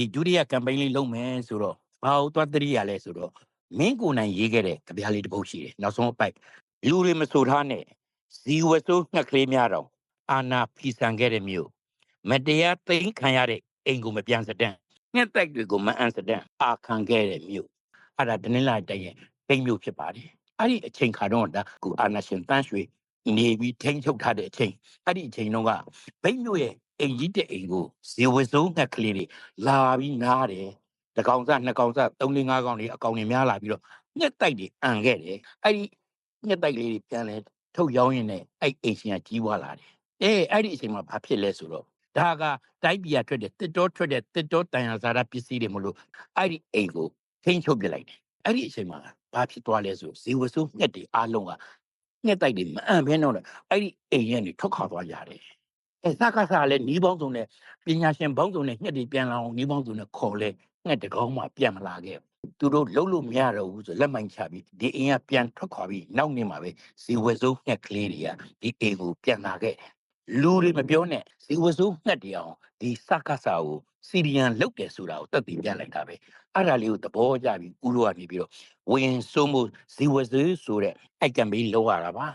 ဒီဒုတိယ campaign လေးလုပ်မယ်ဆိုတော့ဘာလို့သွားတတိယလဲဆိုတော့မင်းကိုယ်နိုင်ရေးခဲ့တဲ့ကြပြားလေးတစ်ပုဒ်ရှိတယ်နောက်ဆုံးအပိုက်လူတွေမဆိုထားနဲ့ဇီဝဆိုးငှက်ကလေးများတော့အာနာဖီဆန်ခဲ့တဲ့မြို့မတရားသိမ်းခံရတဲ့အိမ်ကိုမပြန်စတန်ငှက်တိုက်တွေကိုမအန်စတန်အာခံခဲ့တဲ့မြို့အဲ့ဒါတနင်္လာတိုင်ရဲ့တိမ်မြို့ဖြစ်ပါတယ်အဲ့ဒီအချိန်ခါတော့ဒါကိုအာနာရှင်တန်းရွှေနေပြီးထိန်းချုပ်ထားတဲ့အချိန်အဲ့ဒီအချိန်တော့ကဘိတ်မြို့ရဲ့ အိမ်ကြီးတဲ့အိမ်ကိုဇေဝစုံးငှက်ကလေးတွေလာပြီးနားတယ်တကောင်စနှစ်ကောင်စသုံးလေးငါးကောင်လေးအကောင်တွေများလာပြီးတော့ငှက်တိုက်တွေအန်ခဲ့တယ်အဲ့ဒီငှက်တိုက်လေးတွေပြန်လဲထုတ်ရောင်းရင်လည်းအဲ့အိမ်ရှင်ကကြီးွားလာတယ်အေးအဲ့ဒီအချိန်မှာဘာဖြစ်လဲဆိုတော့ဒါကတိုက်ပြည်ကထွက်တဲ့တစ်တောထွက်တဲ့တစ်တောတန်ရဇာရပစ္စည်းတွေမလို့အဲ့ဒီအိမ်ကိုထိန်းချုပ်ပြလိုက်တယ်အဲ့ဒီအချိန်မှာဘာဖြစ်သွားလဲဆိုဇေဝစုံးငှက်တွေအားလုံးကငှက်တိုက်တွေမအံ့ဘဲတော့လေအဲ့ဒီအိမ်ရဲ့နေထွက်ခွာသွားကြတယ် အဲစကားစားလည်းနီးပေါင်းစုံနဲ့ပညာရှင်ပေါင်းစုံနဲ့ငှက်တွေပြန်လာအောင်နီးပေါင်းစုံနဲ့ခေါ်လဲငှက်တကောင်းမှပြန်မလာခဲ့ဘူးသူတို့လှုပ်လို့မရတော့ဘူးဆိုလက်မိုင်းချပြီးဒီအိမ်ကပြန်ထွက်ခွာပြီးနောက်နေ့မှာပဲဇေဝစုံးငှက်ကလေးတွေကဒီအိမ်ကိုပြန်လာခဲ့တယ်လူတွေမပြောနဲ့ဇေဝစုံးငှက်တွေအောင်ဒီစကားစားကိုစီရီယန်လုတ်တယ်ဆိုတာကိုတက်တည်ပြလိုက်တာပဲအဲ့ဒါလေးကိုသဘောကျပြီးဥရောကနေပြီးတော့ဝင်ဆိုးမှုဇေဝစုံးဆိုတဲ့အိုက်ကံပေးလောက်ရတာပါ